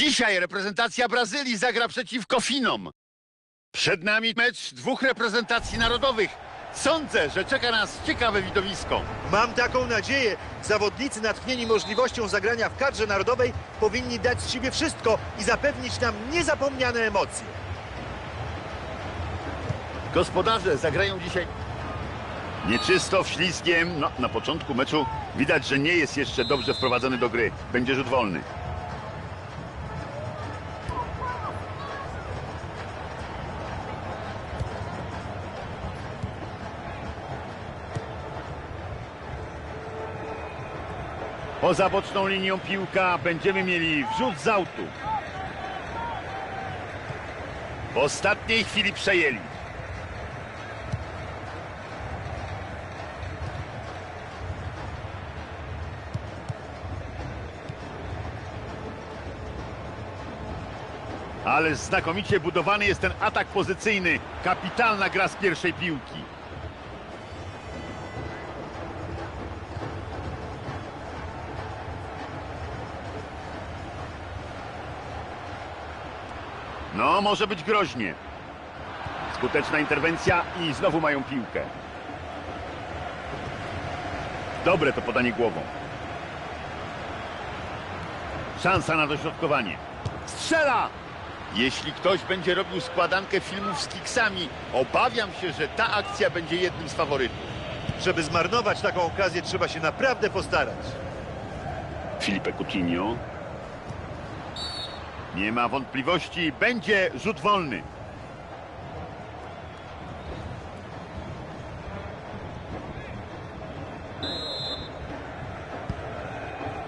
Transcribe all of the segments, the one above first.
Dzisiaj reprezentacja Brazylii zagra przeciwko Finom. Przed nami mecz dwóch reprezentacji narodowych. Sądzę, że czeka nas ciekawe widowisko. Mam taką nadzieję. Zawodnicy natchnieni możliwością zagrania w kadrze narodowej powinni dać z siebie wszystko i zapewnić nam niezapomniane emocje. Gospodarze zagrają dzisiaj nieczysto, ślizgiem. No, na początku meczu widać, że nie jest jeszcze dobrze wprowadzony do gry. Będzie rzut wolny. Poza boczną linią piłka będziemy mieli wrzut z autu. W ostatniej chwili przejęli. Ale znakomicie budowany jest ten atak pozycyjny. Kapitalna gra z pierwszej piłki. No, może być groźnie. Skuteczna interwencja i znowu mają piłkę. Dobre to podanie głową. Szansa na dośrodkowanie. Strzela! Jeśli ktoś będzie robił składankę filmów z kiksami, obawiam się, że ta akcja będzie jednym z faworytów. Żeby zmarnować taką okazję, trzeba się naprawdę postarać. Filipe Coutinho. Nie ma wątpliwości, będzie rzut wolny.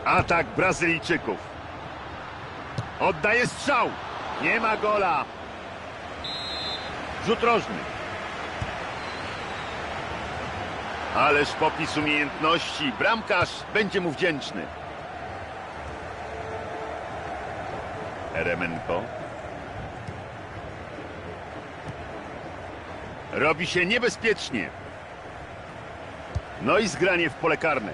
Atak Brazylijczyków. Oddaje strzał. Nie ma gola. Rzut rożny. Ależ popis umiejętności. Bramkarz będzie mu wdzięczny. Eremenko. Robi się niebezpiecznie. No i zgranie w pole karne.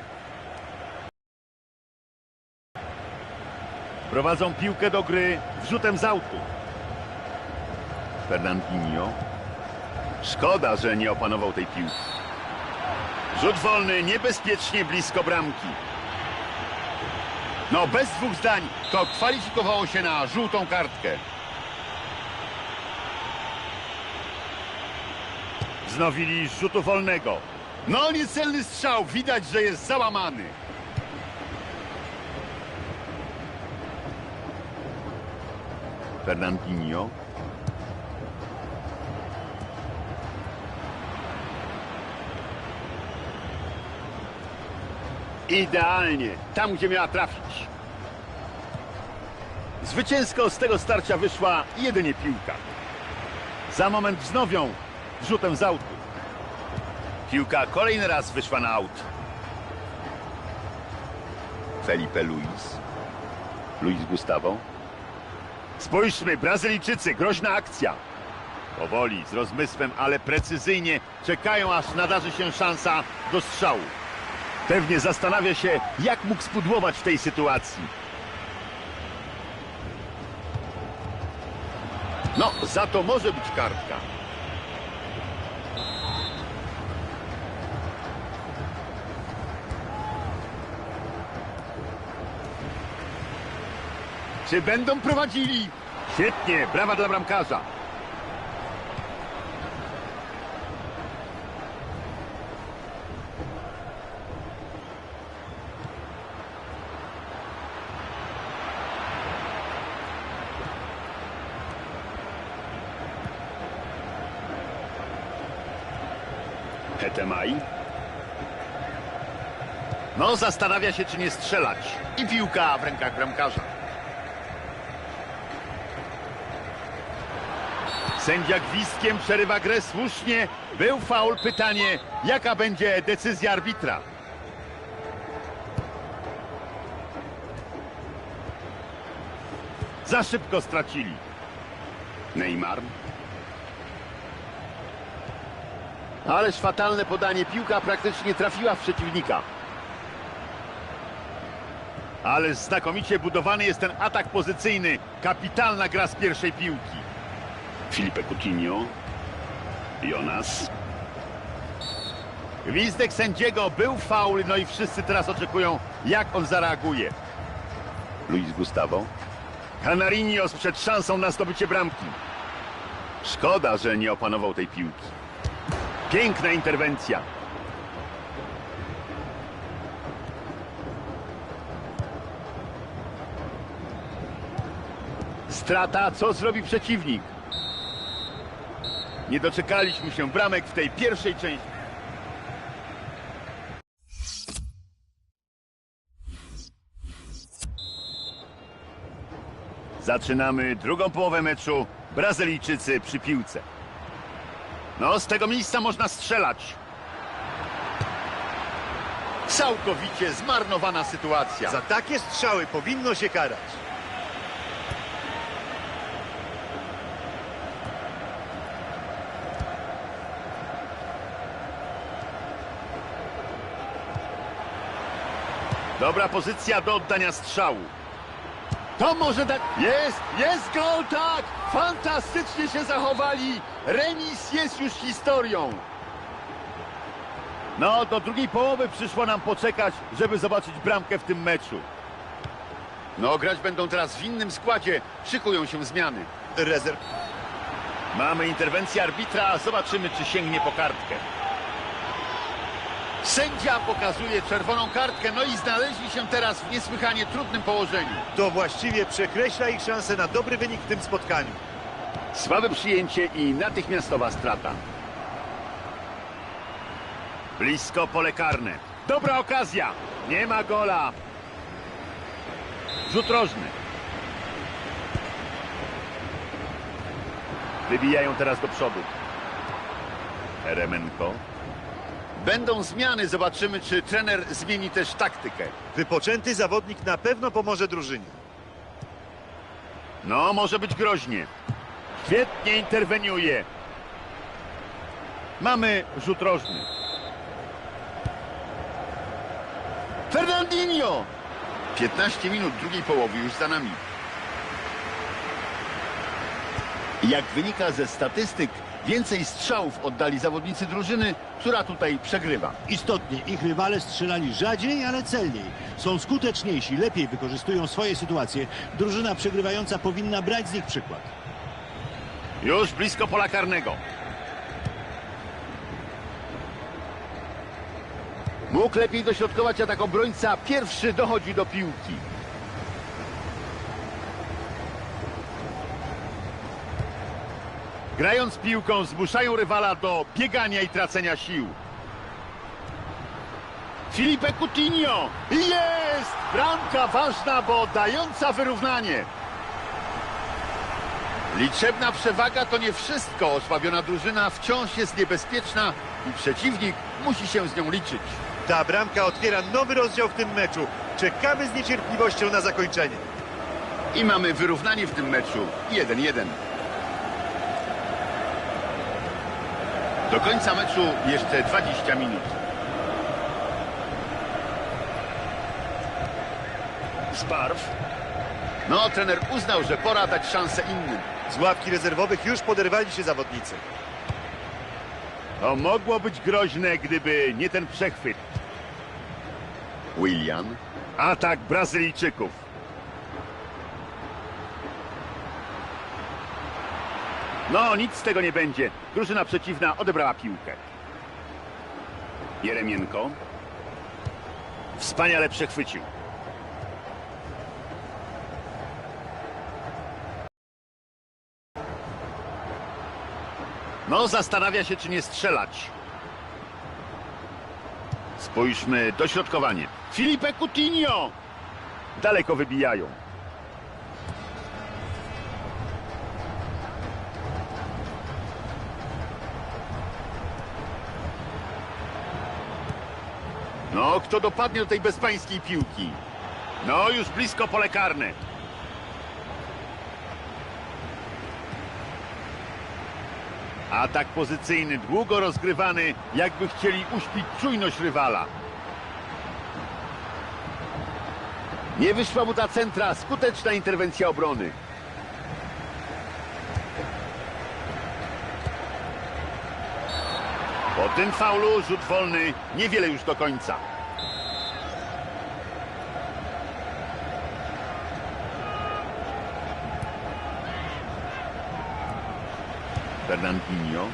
Prowadzą piłkę do gry wrzutem z autu. Fernandinho. Szkoda, że nie opanował tej piłki. Rzut wolny niebezpiecznie blisko bramki. No, bez dwóch zdań, to kwalifikowało się na żółtą kartkę. Znowili rzutu wolnego. No, niecelny strzał, widać, że jest załamany. Fernandinho. Idealnie, tam gdzie miała trafić. Zwycięsko z tego starcia wyszła jedynie piłka. Za moment wznowią rzutem z autu. Piłka kolejny raz wyszła na aut. Felipe Luis. Luis Gustavo. Spójrzmy, Brazylijczycy, groźna akcja. Powoli, z rozmysłem, ale precyzyjnie czekają, aż nadarzy się szansa do strzału. Pewnie zastanawia się, jak mógł spudłować w tej sytuacji. No, za to może być kartka. Czy będą prowadzili? Świetnie, brawa dla bramkarza. Hetemaj. No, zastanawia się, czy nie strzelać. I piłka w rękach bramkarza. Sędzia gwizdkiem przerywa grę słusznie. Był faul. Pytanie, jaka będzie decyzja arbitra? Za szybko stracili. Neymar. Ależ fatalne podanie. Piłka praktycznie trafiła w przeciwnika. Ale znakomicie budowany jest ten atak pozycyjny. Kapitalna gra z pierwszej piłki. Filipe Coutinho. Jonas. Gwizdek sędziego był faul, no i wszyscy teraz oczekują, jak on zareaguje. Luis Gustavo. Canarinho przed szansą na zdobycie bramki. Szkoda, że nie opanował tej piłki. Piękna interwencja. Strata, co zrobi przeciwnik? Nie doczekaliśmy się bramek w tej pierwszej części. Zaczynamy drugą połowę meczu. Brazylijczycy przy piłce. No, z tego miejsca można strzelać. Całkowicie zmarnowana sytuacja. Za takie strzały powinno się karać. Dobra pozycja do oddania strzału. To może dać... Jest, jest gol, tak! Fantastycznie się zachowali. Remis jest już historią. No, do drugiej połowy przyszło nam poczekać, żeby zobaczyć bramkę w tym meczu. No, grać będą teraz w innym składzie. Szykują się zmiany. Rezerw. Mamy interwencję arbitra. Zobaczymy, czy sięgnie po kartkę. Sędzia pokazuje czerwoną kartkę, no i znaleźli się teraz w niesłychanie trudnym położeniu. To właściwie przekreśla ich szanse na dobry wynik w tym spotkaniu. Słabe przyjęcie i natychmiastowa strata. Blisko pole karne. Dobra okazja. Nie ma gola. Rzut rożny. Wybijają teraz do przodu. Eremenko. Będą zmiany. Zobaczymy, czy trener zmieni też taktykę. Wypoczęty zawodnik na pewno pomoże drużynie. No, może być groźnie. Świetnie interweniuje. Mamy rzut rożny. Fernandinho! 15 minut drugiej połowy już za nami. Jak wynika ze statystyk, więcej strzałów oddali zawodnicy drużyny, która tutaj przegrywa. Istotnie, ich rywale strzelali rzadziej, ale celniej. Są skuteczniejsi, lepiej wykorzystują swoje sytuacje. Drużyna przegrywająca powinna brać z nich przykład. Już blisko pola karnego. Mógł lepiej dośrodkować atak obrońca. Pierwszy dochodzi do piłki. Grając piłką zmuszają rywala do biegania i tracenia sił. Filipe Coutinho! Jest! Bramka ważna, bo dająca wyrównanie. Liczebna przewaga to nie wszystko. Osłabiona drużyna wciąż jest niebezpieczna i przeciwnik musi się z nią liczyć. Ta bramka otwiera nowy rozdział w tym meczu. Czekamy z niecierpliwością na zakończenie. I mamy wyrównanie w tym meczu 1-1. Do końca meczu jeszcze 20 minut. Sparw. No, trener uznał, że pora dać szansę innym. Z ławki rezerwowych już poderwali się zawodnicy. To mogło być groźne, gdyby nie ten przechwyt. William. Atak Brazylijczyków. No, nic z tego nie będzie. Drużyna przeciwna odebrała piłkę. Jeremienko. Wspaniale przechwycił. No, zastanawia się, czy nie strzelać. Spójrzmy, dośrodkowanie. Filipe Coutinho! Daleko wybijają. No, kto dopadnie do tej bezpańskiej piłki? No, już blisko pole karne. Atak pozycyjny, długo rozgrywany, jakby chcieli uśpić czujność rywala. Nie wyszła mu ta centra, skuteczna interwencja obrony. Po tym faulu rzut wolny, niewiele już do końca. Fernandinho.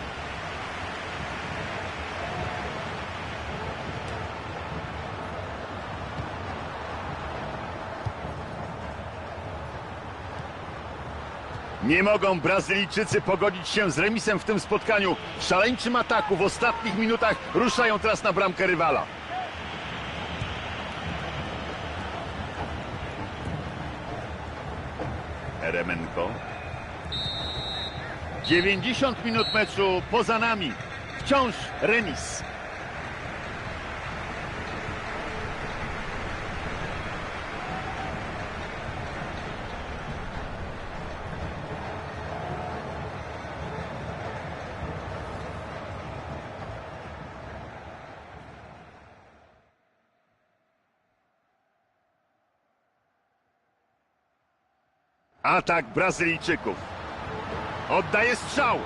Nie mogą Brazylijczycy pogodzić się z remisem w tym spotkaniu. W szaleńczym ataku w ostatnich minutach ruszają teraz na bramkę rywala. Eremenko. 90 minut meczu poza nami. Wciąż remis. Atak Brazylijczyków. Oddaje strzał.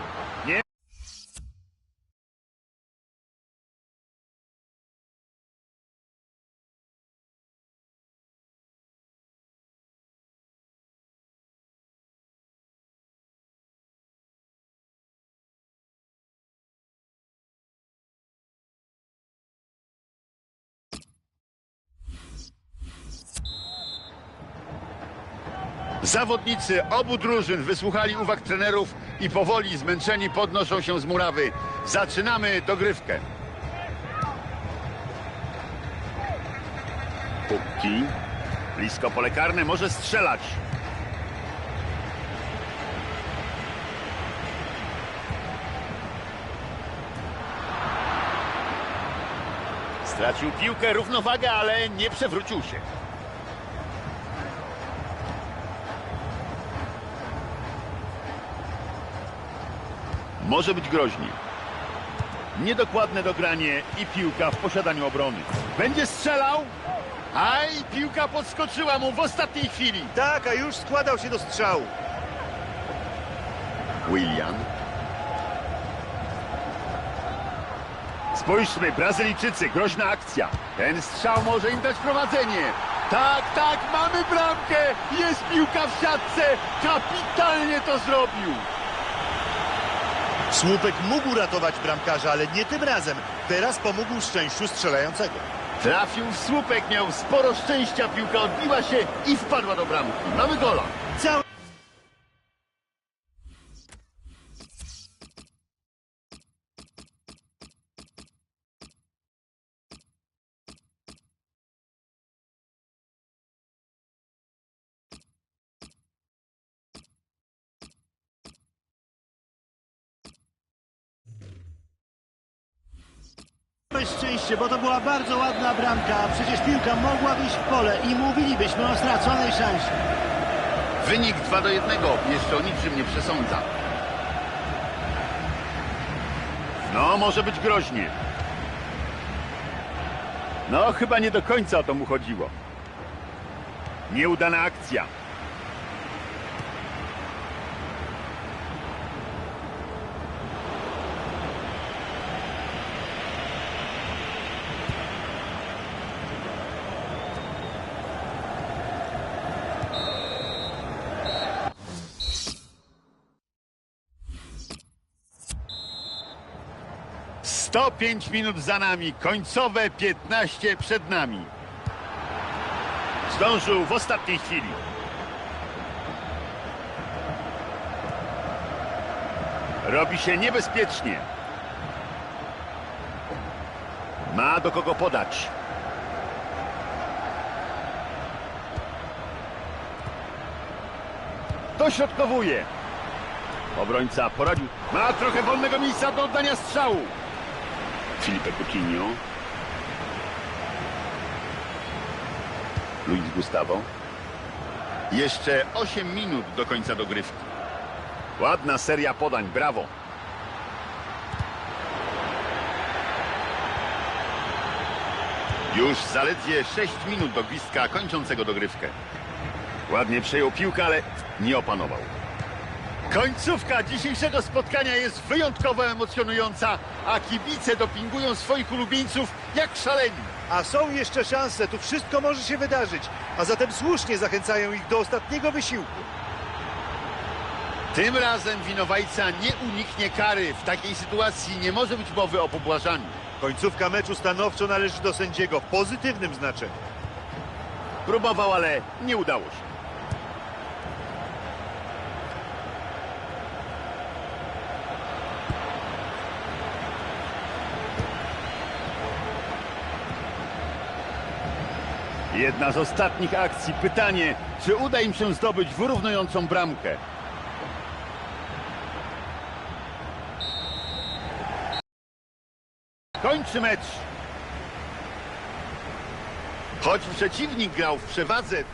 Zawodnicy obu drużyn wysłuchali uwag trenerów i powoli zmęczeni podnoszą się z murawy. Zaczynamy dogrywkę. Pukki. Blisko pole karne może strzelać. Stracił piłkę, równowagę, ale nie przewrócił się. Może być groźnie. Niedokładne dogranie i piłka w posiadaniu obrony. Będzie strzelał. Aj, piłka podskoczyła mu w ostatniej chwili. Tak, a już składał się do strzału. William. Spójrzmy, Brazylijczycy, groźna akcja. Ten strzał może im dać prowadzenie. Tak, tak, mamy bramkę. Jest piłka w siatce. Kapitalnie to zrobił. Słupek mógł ratować bramkarza, ale nie tym razem. Teraz pomógł szczęściu strzelającego. Trafił w słupek, miał sporo szczęścia, piłka odbiła się i wpadła do bramki. Mamy gola. Miałeś szczęście, bo to była bardzo ładna bramka. Przecież piłka mogła wyjść w pole i mówilibyśmy o straconej szansie. Wynik 2 do 1 jeszcze o niczym nie przesądza. No, może być groźnie. No, chyba nie do końca o to mu chodziło. Nieudana akcja. Sto pięć minut za nami, końcowe 15 przed nami. Zdążył w ostatniej chwili. Robi się niebezpiecznie. Ma do kogo podać. Dośrodkowuje. Obrońca poradził. Ma trochę wolnego miejsca do oddania strzału. Filipe Coutinho. Luis Gustavo. Jeszcze 8 minut do końca dogrywki. Ładna seria podań, brawo. Już zaledwie 6 minut do gwizdka kończącego dogrywkę. Ładnie przejął piłkę, ale nie opanował. Końcówka dzisiejszego spotkania jest wyjątkowo emocjonująca, a kibice dopingują swoich ulubieńców jak szaleni. A są jeszcze szanse, tu wszystko może się wydarzyć. A zatem słusznie zachęcają ich do ostatniego wysiłku. Tym razem winowajca nie uniknie kary. W takiej sytuacji nie może być mowy o pobłażaniu. Końcówka meczu stanowczo należy do sędziego w pozytywnym znaczeniu. Próbował, ale nie udało się. Jedna z ostatnich akcji. Pytanie, czy uda im się zdobyć wyrównującą bramkę? Kończy mecz. Choć przeciwnik grał w przewadze,